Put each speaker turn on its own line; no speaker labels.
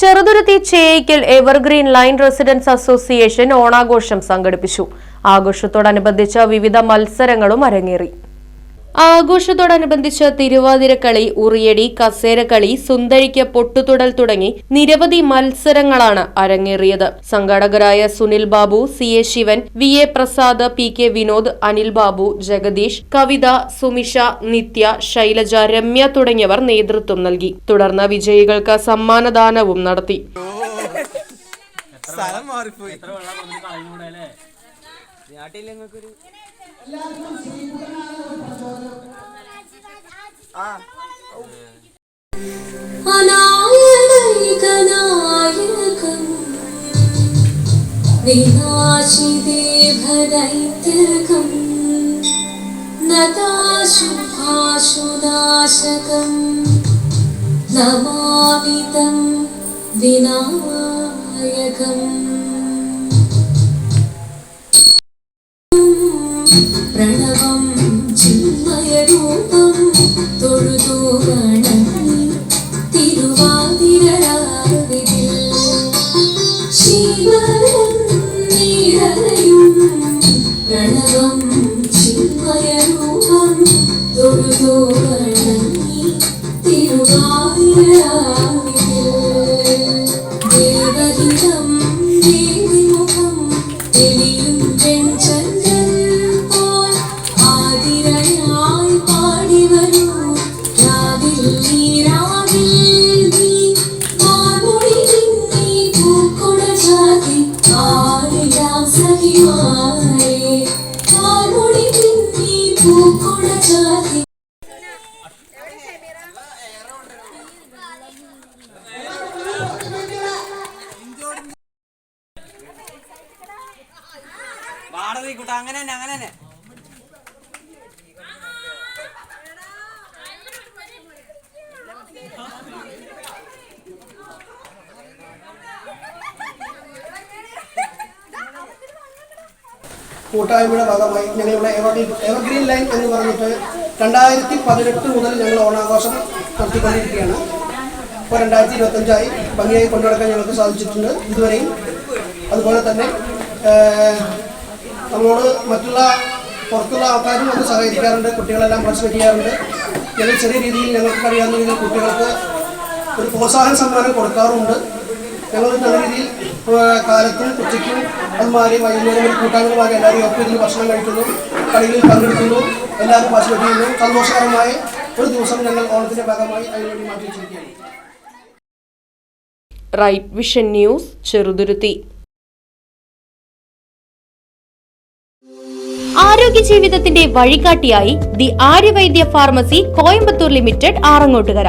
Cheruthuruthy Cheyikkal evergreen lane residence association ഓണാഘോഷം സംഘടിപ്പിച്ചു. ആഘോഷത്തോടനുബന്ധിച്ച് വിവിധ മത്സരങ്ങളും അരങ്ങേറി. ആഘോഷത്തോടനുബന്ധിച്ച് തിരുവാതിരക്കളി ഉറിയടി കസേരക്കളി സുന്ദരിക്ക് പൊട്ടുതുടൽ തുടങ്ങി നിരവധി മത്സരങ്ങളാണ് അരങ്ങേറിയത്. സംഘാടകരായ Sunil Babu C A Sivan V A Prasad P K Vinod Anil Babu Jagadeesh Kavitha Sumisha Nithya Shailaja Ramya തുടങ്ങിയവർ നേതൃത്വം നൽകി. തുടർന്ന് വിജയികൾക്ക് സമ്മാനദാനവും നടത്തി.
സ്ഥലം മാറിപ്പോയി. നാട്ടിൽ നിങ്ങൾക്കൊരു ആ.
അനായകനായകം വിനാശിതേ ഭരൈത്യകം നതാശുഭാശുനാശകം നമാമിതം വിനായകം പ്രണവം ചിന്മയരൂപം തൊഴുതു വണങ്ങി തിരുവാതിരരാവിൽ ശിവനും നീരയും പ്രണവം ചിന്മയരൂപം തൊഴുതു വണങ്ങി തിരുവാതിരരാവിൽ
വാടക കൂട്ടാ. അങ്ങനെ തന്നെ അങ്ങനെ തന്നെ.
കൂട്ടായ്മയുടെ ഭാഗമായി ഞങ്ങളിവിടെ എവർഗ്രീൻ എവർഗ്രീൻ ലൈൻ എന്ന് പറഞ്ഞിട്ട് രണ്ടായിരത്തി പതിനെട്ട് മുതൽ ഞങ്ങൾ ഓണാഘോഷം നടത്തിക്കൊണ്ടിരിക്കുകയാണ്. ഇപ്പോൾ രണ്ടായിരത്തി ഇരുപത്തഞ്ചായി ഭംഗിയായി കൊണ്ടുനടക്കാൻ ഞങ്ങൾക്ക് സാധിച്ചിട്ടുണ്ട് ഇതുവരെയും. അതുപോലെ തന്നെ നമ്മളോട് മറ്റുള്ള പുറത്തുള്ള ആൾക്കാരും വന്ന് സഹകരിക്കാറുണ്ട് കുട്ടികളെല്ലാം പാർട്ടിസിപ്പേറ്റ് ചെയ്യാറുണ്ട്. ഞങ്ങൾ ചെറിയ രീതിയിൽ ഞങ്ങൾക്ക് കഴിയാവുന്ന രീതിയിൽ കുട്ടികൾക്ക് ഒരു പ്രോത്സാഹന സമ്മാനം കൊടുക്കാറുണ്ട് ഞങ്ങൾ നല്ല രീതിയിൽ കാലത്തും ഉച്ചയ്ക്കും അതുമാതിരി വൈകുന്നേരങ്ങളിൽ കൂട്ടാങ്ങളുമായി എല്ലാവരും ഒപ്പിരുന്ന് ഭക്ഷണം കഴിക്കുന്നു കളികളിൽ പങ്കെടുക്കുന്നു എല്ലാവരും പാർട്ടിസിപ്പേറ്റ് ചെയ്യുന്നു സന്തോഷകരമായ ഒരു ദിവസം ഞങ്ങൾ ഓണത്തിന്റെ ഭാഗമായി അതിനുവേണ്ടി മാറ്റി വെച്ചിരിക്കുകയാണ്.
Right vision news Cheruthuruthy. ആരോഗ്യ ജീവിതത്തിന്റെ വഴികാട്ടിയായി the Aryavaidya pharmacy Coimbatore limited Arangottukara.